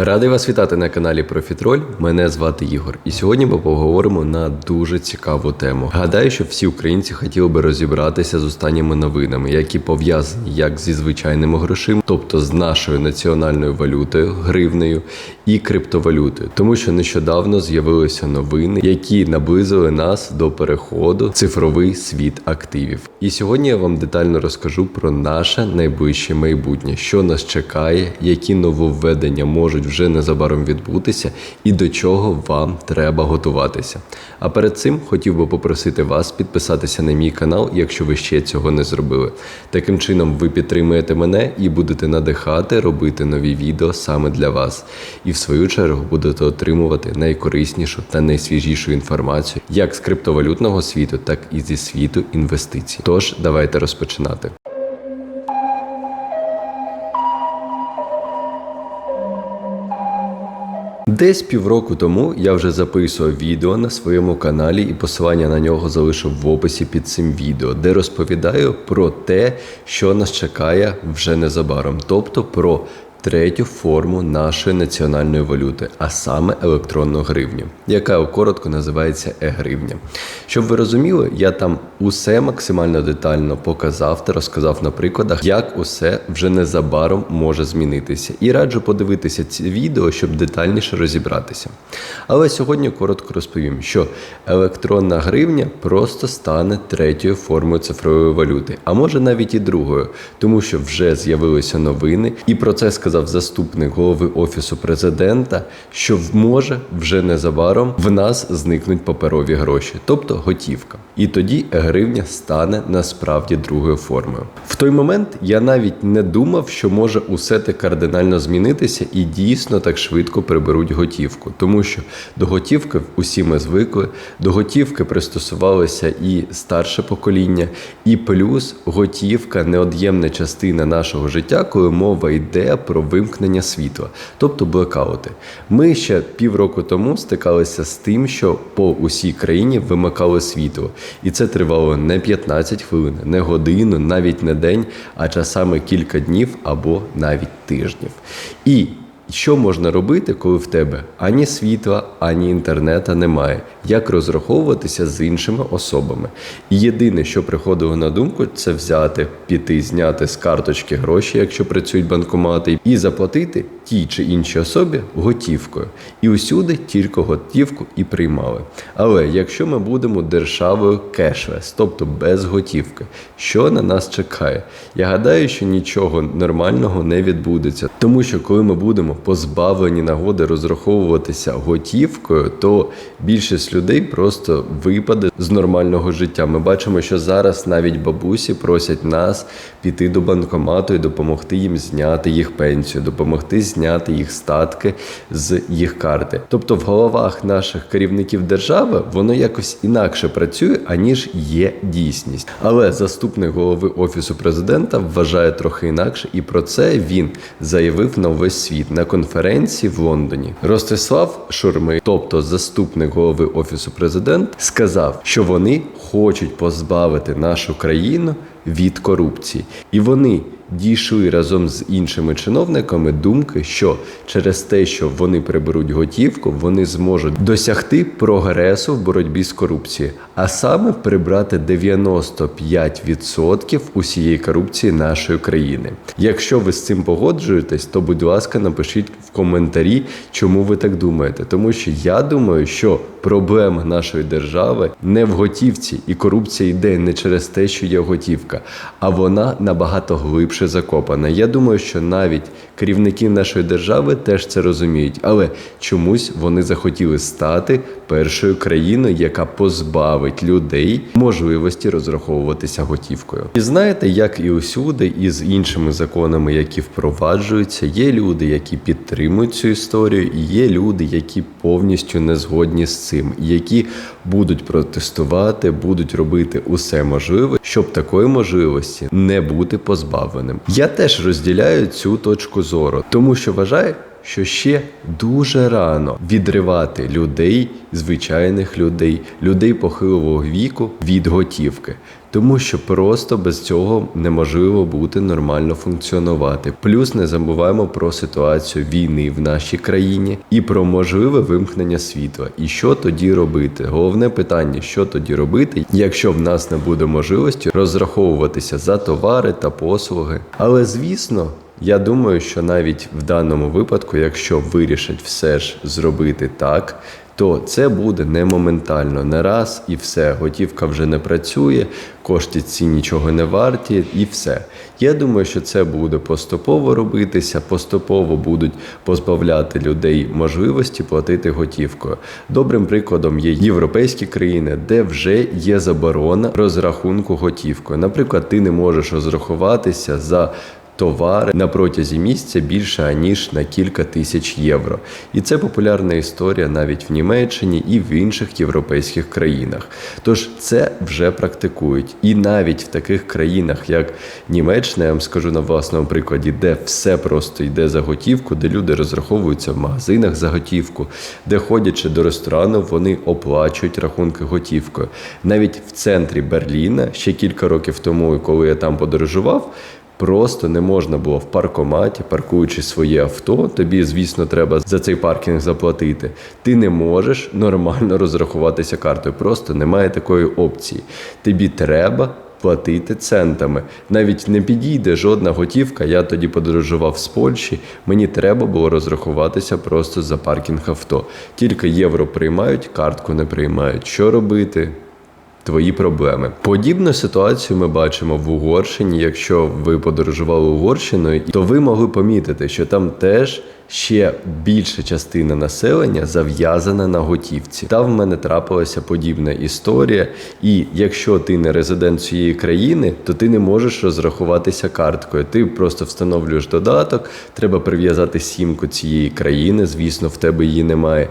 Радий вас вітати на каналі Профітроль. Мене звати Ігор, і сьогодні ми поговоримо на дуже цікаву тему. Гадаю, що всі українці хотіли би розібратися з останніми новинами, які пов'язані як зі звичайними грошима, тобто з нашою національною валютою, гривнею і криптовалютою, тому що нещодавно з'явилися новини, які наблизили нас до переходу в цифровий світ активів. І сьогодні я вам детально розкажу про наше найближче майбутнє, що нас чекає, які нововведення можуть вже незабаром відбутися, і до чого вам треба готуватися. А перед цим хотів би попросити вас підписатися на мій канал, якщо ви ще цього не зробили. Таким чином, ви підтримуєте мене і будете надихати робити нові відео саме для вас. І в свою чергу будете отримувати найкориснішу та найсвіжішу інформацію як з криптовалютного світу, так і зі світу інвестицій. Тож давайте розпочинати. Десь півроку тому я вже записував відео на своєму каналі, і посилання на нього залишив в описі під цим відео, де розповідаю про те, що нас чекає вже незабаром, тобто про третю форму нашої національної валюти, а саме електронну гривню, яка коротко називається е-гривня. Щоб ви розуміли, я там усе максимально детально показав та розказав на прикладах, як усе вже незабаром може змінитися. І раджу подивитися ці відео, щоб детальніше розібратися. Але сьогодні коротко розповім, що електронна гривня просто стане третьою формою цифрової валюти, а може навіть і другою, тому що вже з'явилися новини, і про це сказав заступник голови офісу президента, що може вже незабаром в нас зникнуть паперові гроші, тобто готівка. І тоді гривня стане насправді другою формою. В той момент я навіть не думав, що може усе те кардинально змінитися і дійсно так швидко приберуть готівку, тому що до готівки усі ми звикли, до готівки пристосувалося і старше покоління, і плюс готівка неод'ємна частина нашого життя, коли мова йде про вимкнення світла, тобто блекаути. Ми ще півроку тому стикалися з тим, що по усій країні вимикало світло, і це тривало не 15 хвилин, не годину, навіть не день, а часами кілька днів або навіть тижнів. І що можна робити, коли в тебе ані світла, ані інтернета немає? Як розраховуватися з іншими особами? І єдине, що приходило на думку, це взяти, піти, зняти з карточки гроші, якщо працюють банкомати, і заплатити тій чи іншій особі готівкою. І усюди тільки готівку і приймали. Але якщо ми будемо державою кешлес, тобто без готівки, що на нас чекає? Я гадаю, що нічого нормального не відбудеться, тому що коли ми будемо позбавлені нагоди розраховуватися готівкою, то більшість людей просто випаде з нормального життя. Ми бачимо, що зараз навіть бабусі просять нас піти до банкомату і допомогти їм зняти їх пенсію, допомогти зняти їх статки з їх карти. Тобто в головах наших керівників держави воно якось інакше працює, аніж є дійсність. Але заступник голови офісу президента вважає трохи інакше, і про це він заявив на весь світ на конференції в Лондоні. Ростислав Шурми, тобто заступник голови офісу президента, сказав, що вони хочуть позбавити нашу країну від корупції, і вони дійшли разом з іншими чиновниками думки, що через те, що вони приберуть готівку, вони зможуть досягти прогресу в боротьбі з корупцією, а саме прибрати 95% усієї корупції нашої країни. Якщо ви з цим погоджуєтесь, то будь ласка, напишіть в коментарі, чому ви так думаєте, тому що я думаю, що проблема нашої держави не в готівці, і корупція йде не через те, що є готівка, а вона набагато глибше закопана. Я думаю, що навіть керівники нашої держави теж це розуміють, але чомусь вони захотіли стати першою країною, яка позбавить людей можливості розраховуватися готівкою. І знаєте, як і усюди, і з іншими законами, які впроваджуються, є люди, які підтримують цю історію, і є люди, які повністю не згодні з цим, які будуть протестувати, будуть робити усе можливе, щоб такої можливості не бути позбавленим. Я теж розділяю цю точку зору, тому що вважаю, що ще дуже рано відривати людей, звичайних людей, людей похилого віку від готівки. Тому що просто без цього неможливо бути нормально функціонувати. Плюс не забуваємо про ситуацію війни в нашій країні і про можливе вимкнення світла. І що тоді робити? Головне питання, що тоді робити, якщо в нас не буде можливості розраховуватися за товари та послуги. Але звісно. Я думаю, що навіть в даному випадку, якщо вирішать все ж зробити так, то це буде не моментально, не раз і все. Готівка вже не працює, кошти ці нічого не варті, і все. Я думаю, що це буде поступово робитися, поступово будуть позбавляти людей можливості платити готівкою. Добрим прикладом є європейські країни, де вже є заборона розрахунку готівкою. Наприклад, ти не можеш розрахуватися за товари на протязі місяця більше ніж на кілька тисяч євро. І це популярна історія навіть в Німеччині і в інших європейських країнах. Тож це вже практикують. І навіть в таких країнах, як Німеччина, я вам скажу на власному прикладі, де все просто йде за готівку, де люди розраховуються в магазинах за готівку, де ходячи до ресторану, вони оплачують рахунки готівкою. Навіть в центрі Берліна ще кілька років тому, коли я там подорожував. Просто не можна було в паркоматі, паркуючи своє авто. Тобі, звісно, треба за цей паркінг заплатити. Ти не можеш нормально розрахуватися картою. Просто немає такої опції. Тобі треба. Платити центами навіть не підійде жодна готівка. Я тоді подорожував з Польщі. Мені треба було розрахуватися просто за паркінг авто. Тільки євро приймають, картку не приймають. Що робити? Твої проблеми. Подібну ситуацію ми бачимо в Угорщині. Якщо ви подорожували Угорщиною, то ви могли помітити, що там теж. Ще більша частина населення зав'язана на готівці. Та в мене трапилася подібна історія. І якщо ти не резидент цієї країни, то ти не можеш розрахуватися карткою. Ти просто встановлюєш додаток, треба прив'язати сімку цієї країни. Звісно, в тебе її немає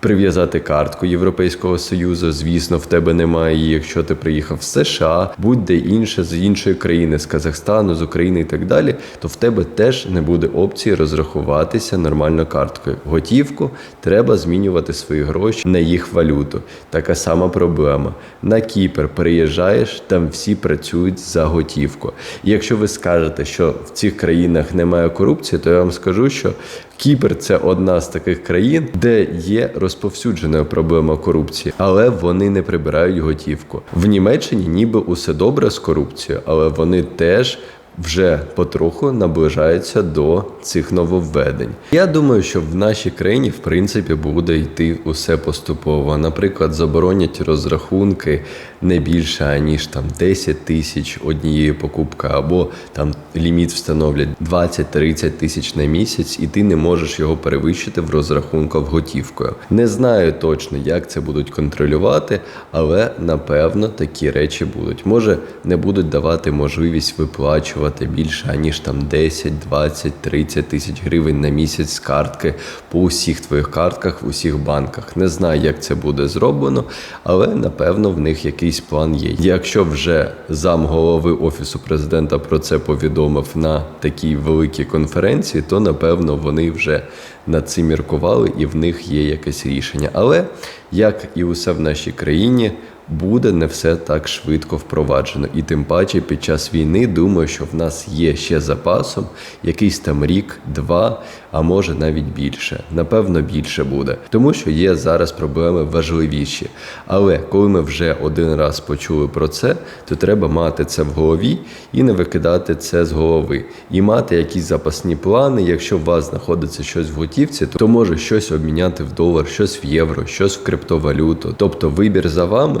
прив'язати картку Європейського союзу. Звісно, в тебе немає її. Якщо ти приїхав в США, будь-де інше з іншої країни, з Казахстану, з України і так далі, то в тебе теж не буде опції розрахуватися нормально карткою. Готівку треба змінювати свої гроші на їх валюту. Така сама проблема. На Кіпр приїжджаєш, там всі працюють за готівку. І якщо ви скажете, що в цих країнах немає корупції, то я вам скажу, що Кіпр це одна з таких країн, де є розповсюджена проблема корупції, але вони не прибирають готівку. В Німеччині ніби усе добре з корупцією, але вони теж вже потроху наближаються до цих нововведень. Я думаю, що в нашій країні в принципі буде йти усе поступово. Наприклад, заборонять розрахунки не більше аніж там 10 тисяч однієї покупки, або там ліміт встановлять 20-30 тисяч на місяць, і ти не можеш його перевищити в розрахунках готівкою. Не знаю точно, як це будуть контролювати, але напевно такі речі будуть. Може не будуть давати можливість виплачувати більше аніж там 10, 20, 30 тисяч гривень на місяць з картки по усіх твоїх картках в усіх банках. Не знаю, як це буде зроблено, але напевно в них якийсь план є. Якщо вже зам голови офісу президента про це повідомив на такій великій конференції, то напевно вони вже над цим міркували і в них є якесь рішення. Але як і усе в нашій країні буде не все так швидко впроваджено. І тим паче під час війни думаю, що в нас є ще запасом якийсь там рік, два, а може навіть більше. Напевно, більше буде, тому що є зараз проблеми важливіші. Але коли ми вже один раз почули про це, то треба мати це в голові і не викидати це з голови, і мати якісь запасні плани. Якщо у вас знаходиться щось в готівці, то може щось обміняти в долар, щось в євро, щось в криптовалюту. Тобто вибір за вами.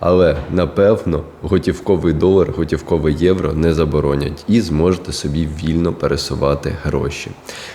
Але напевно готівковий долар, готівкове євро не заборонять і зможете собі вільно пересувати гроші.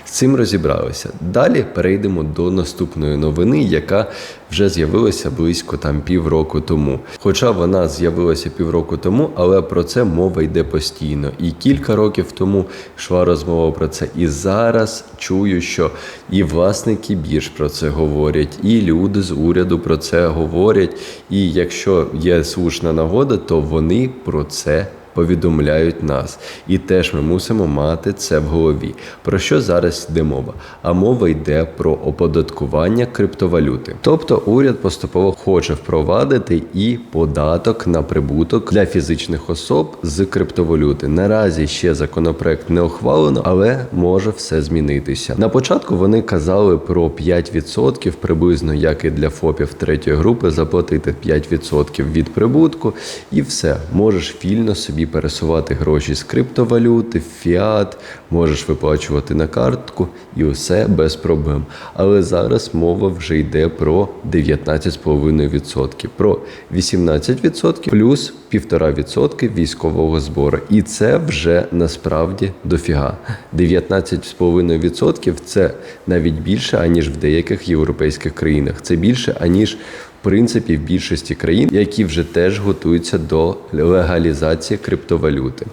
З цим розібралися. Далі перейдемо до наступної новини, яка вже з'явилася близько там півроку тому. Хоча вона з'явилася півроку тому, але про це мова йде постійно. І кілька років тому йшла розмова про це. І зараз чую, що і власники бірж про це говорять, і люди з уряду про це говорять. І якщо є слушна нагода, то вони про це повідомляють нас. І теж ми мусимо мати це в голові. Про що зараз йде мова? А мова йде про оподаткування криптовалюти. Тобто уряд поступово хоче впровадити і податок на прибуток для фізичних особ з криптовалюти. Наразі ще законопроект не ухвалено, але може все змінитися. На початку вони казали про 5% приблизно, як і для ФОПів третьої групи, заплатити 5% від прибутку, і все можеш вільно собі пересувати гроші з криптовалюти, фіат, можеш виплачувати на картку і усе без проблем. Але зараз мова вже йде про 19,5%, про 18% плюс 1,5% військового збору. І це вже насправді дофіга. 19,5% це навіть більше, аніж в деяких європейських країнах. Це більше, аніж принципі в більшості країн, які вже теж готуються до легалізації криптовалюти.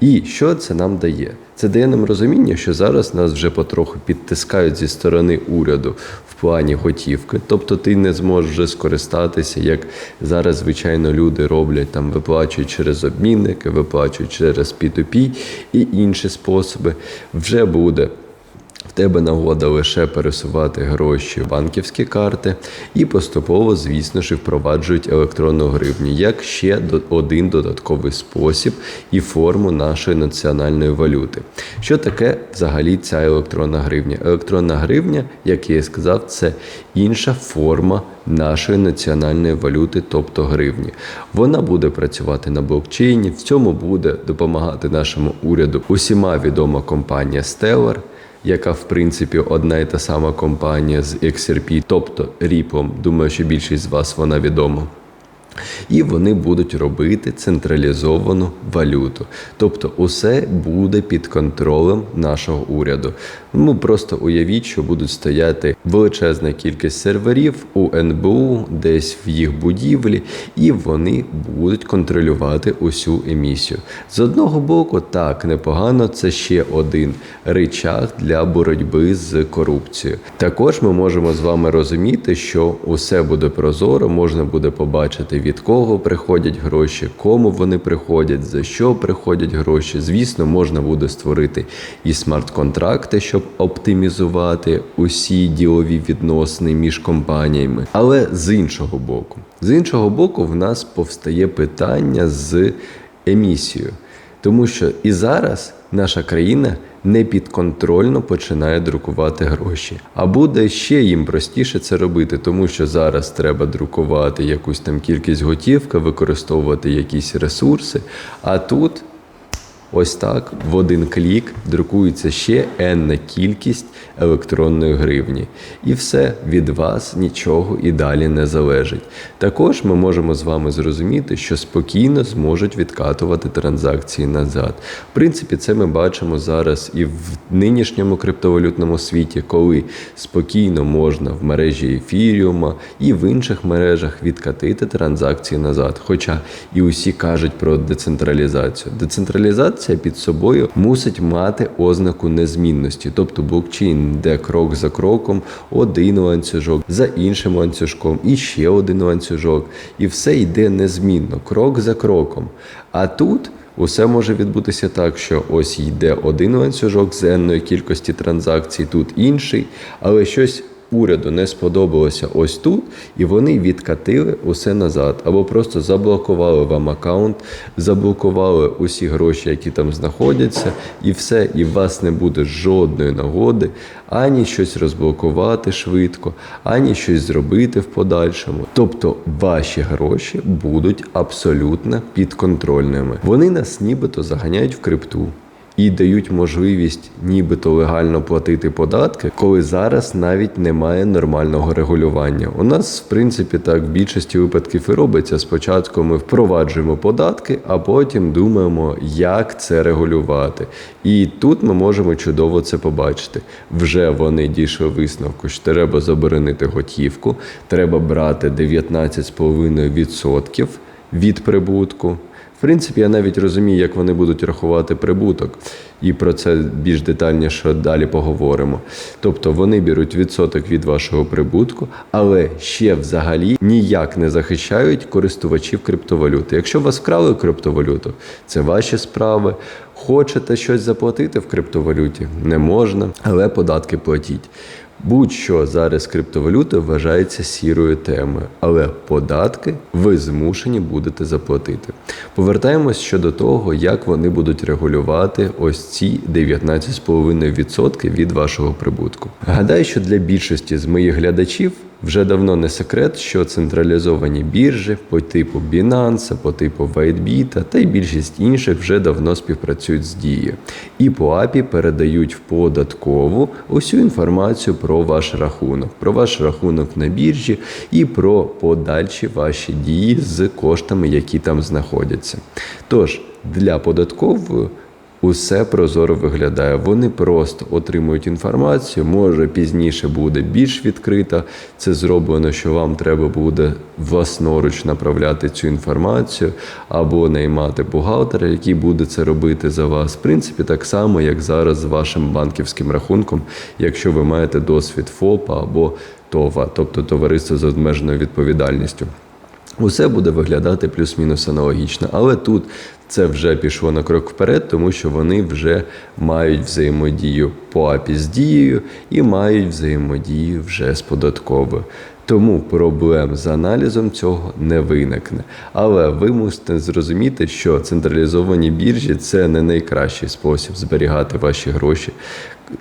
І що це нам дає? Це дає нам розуміння, що зараз нас вже потроху підтискають зі сторони уряду в плані готівки. Тобто ти не зможеш вже скористатися, як зараз, звичайно, люди роблять там, виплачують через обмінники, виплачують через P2P і інші способи. Вже буде. В тебе нагода лише пересувати гроші в банківські карти, і поступово, звісно ж, впроваджують електронну гривню як ще один додатковий спосіб і форму нашої національної валюти. Що таке взагалі ця електронна гривня? Електронна гривня, як я і сказав, це інша форма нашої національної валюти, тобто гривні. Вона буде працювати на блокчейні. В цьому буде допомагати нашому уряду усіма відома компанія Stellar яка в принципі одна і та сама компанія з XRP, тобто Ripple. Думаю, що більшість з вас вона відома. І вони будуть робити централізовану валюту. Тобто, усе буде під контролем нашого уряду. Ну просто уявіть, що будуть стояти величезна кількість серверів у НБУ, десь в їх будівлі, і вони будуть контролювати усю емісію. З одного боку, так непогано, це ще один рычаг для боротьби з корупцією. Також ми можемо з вами розуміти, що усе буде прозоро, можна буде побачити від кого приходять гроші, кому вони приходять, за що приходять гроші. Звісно, можна буде створити і смарт-контракти, щоб оптимізувати усі ділові відносини між компаніями. Але з іншого боку, з іншого боку, в нас повстає питання з емісією. Тому що і зараз наша країна непідконтрольно починає друкувати гроші. А буде ще їм простіше це робити, тому що зараз треба друкувати якусь там кількість готівки, використовувати якісь ресурси. А тут ось так в один клік друкується ще енна кількість електронної гривні. І все від вас нічого і далі не залежить. Також ми можемо з вами зрозуміти, що спокійно зможуть відкатувати транзакції назад. В принципі, це ми бачимо зараз і в нинішньому криптовалютному світі, коли спокійно можна в мережі ефіріума і в інших мережах відкатити транзакції назад. Хоча і усі кажуть про децентралізацію. Децентралізація під собою мусить мати ознаку незмінності, тобто блокчейн йде крок за кроком, один ланцюжок за іншим ланцюжком, і ще один ланцюжок, і все йде незмінно, крок за кроком. А тут. Усе може відбутися так, що ось йде один ланцюжок з енної кількості транзакцій, тут інший, але щось уряду не сподобалося ось тут, і вони відкатили усе назад, або просто заблокували вам аккаунт, заблокували усі гроші, які там знаходяться, і все, і в вас не буде жодної нагоди ані щось розблокувати швидко, ані щось зробити в подальшому. Тобто ваші гроші будуть абсолютно підконтрольними. Вони нас нібито заганяють в крипту. І дають можливість нібито легально платити податки, коли зараз навіть немає нормального регулювання. У нас, в принципі, так в більшості випадків і робиться. Спочатку ми впроваджуємо податки, а потім думаємо, як це регулювати. І тут ми можемо чудово це побачити. Вже вони дійшли висновку, що треба заборонити готівку, треба брати 19,5% від прибутку. В принципі, я навіть розумію, як вони будуть рахувати прибуток, і про це більш детальніше далі поговоримо. Тобто вони беруть відсоток від вашого прибутку, але ще взагалі ніяк не захищають користувачів криптовалюти. Якщо вас вкрали криптовалюту, це ваші справи. Хочете щось заплатити в криптовалюті? Не можна, але податки платіть. Будь-що зараз криптовалюта вважається сірою темою, але податки ви змушені будете заплатити. Повертаємось щодо того, як вони будуть регулювати ось ці 19,5% від вашого прибутку. Гадаю, що для більшості з моїх глядачів вже давно не секрет, що централізовані біржі по типу Binance, по типу WhiteBit та й більшість інших вже давно співпрацюють з дією. І по API передають в податкову усю інформацію про ваш рахунок, про ваш рахунок на біржі і про подальші ваші дії з коштами, які там знаходяться. Тож для податкової Усе прозоро виглядає. Вони просто отримують інформацію. Може пізніше буде більш відкрита. Це зроблено, що вам треба буде власноруч направляти цю інформацію або наймати бухгалтера, який буде це робити за вас. В принципі, так само, як зараз з вашим банківським рахунком, якщо ви маєте досвід ФОПа або ТОВА, тобто товариство з обмеженою відповідальністю. Усе буде виглядати плюс-мінус аналогічно, але тут це вже пішло на крок вперед, тому що вони вже мають взаємодію по АПІ з дією і мають взаємодію вже з податковою. Тому проблем з аналізом цього не виникне. Але ви мусите зрозуміти, що централізовані біржі це не найкращий спосіб зберігати ваші гроші.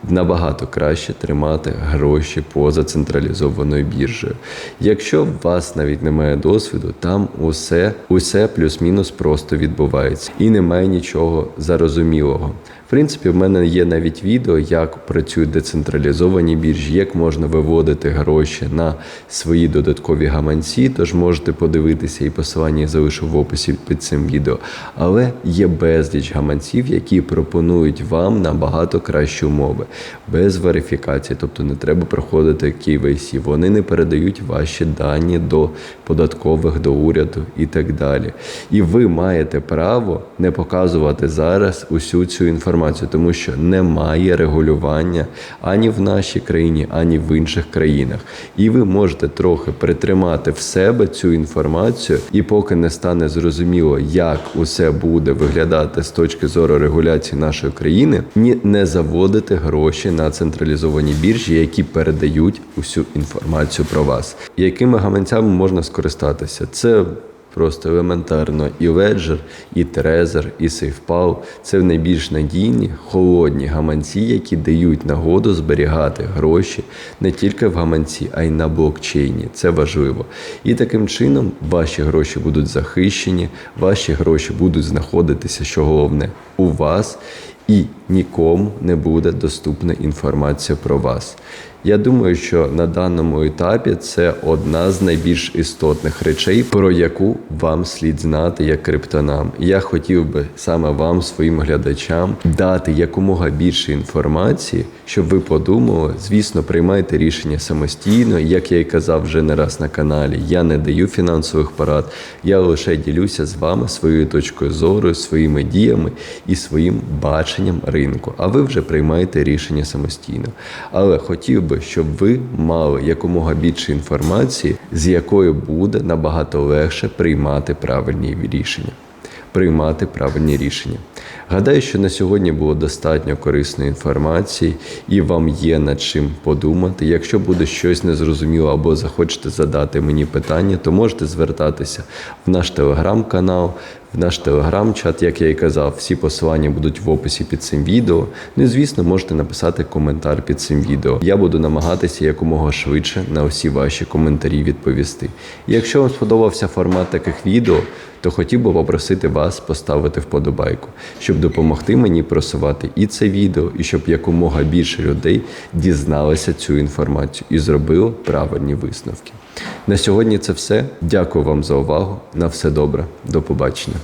Набагато краще тримати гроші поза централізованою біржею. Якщо у вас навіть немає досвіду, там усе, усе плюс-мінус просто відбувається і немає нічого зарозумілого. В принципі, в мене є навіть відео, як працюють децентралізовані біржі, як можна виводити гроші на свої додаткові гаманці. Тож можете подивитися і посилання залишу в описі під цим відео. Але є безліч гаманців, які пропонують вам набагато кращі умови, без верифікації, тобто не треба проходити KYC. Вони не передають ваші дані до податкових, до уряду і так далі. І ви маєте право не показувати зараз усю цю інформацію, тому що немає регулювання ані в нашій країні, ані в інших країнах. І ви можете трохи притримати в себе цю інформацію, і поки не стане зрозуміло, як усе буде виглядати з точки зору регуляції нашої країни, ні не заводити гроші на централізовані біржі, які передають усю інформацію про вас. Якими гаманцями можна скористатися? Це Просто елементарно і Ledger, і Trezor, і SafePal – це найбільш надійні, холодні гаманці, які дають нагоду зберігати гроші не тільки в гаманці, а й на блокчейні. Це важливо. І таким чином ваші гроші будуть захищені, ваші гроші будуть знаходитися, що головне, у вас, і нікому не буде доступна інформація про вас. Я думаю, що на даному етапі це одна з найбільш істотних речей, про яку вам слід знати як криптонам. Я хотів би саме вам, своїм глядачам, дати якомога більше інформації, щоб ви подумали. Звісно, приймайте рішення самостійно. Як я і казав вже не раз на каналі, я не даю фінансових порад, я лише ділюся з вами своєю точкою зору, своїми діями і своїм баченням ринку. А ви вже приймаєте рішення самостійно. Але хотів би, щоб ви мали якомога більше інформації, з якою буде набагато легше приймати правильні рішення. Приймати правильні рішення. Гадаю, що на сьогодні було достатньо корисної інформації, і вам є над чим подумати. Якщо буде щось незрозуміло або захочете задати мені питання, то можете звертатися в наш телеграм-канал, в наш телеграм-чат, як я і казав, всі посилання будуть в описі під цим відео. Ну і звісно, можете написати коментар під цим відео. Я буду намагатися якомога швидше на усі ваші коментарі відповісти. І якщо вам сподобався формат таких відео, то хотів би попросити вас поставити вподобайку, щоб допомогти мені просувати і це відео, і щоб якомога більше людей дізналися цю інформацію і зробило правильні висновки. На сьогодні це все. Дякую вам за увагу. На все добре. До побачення.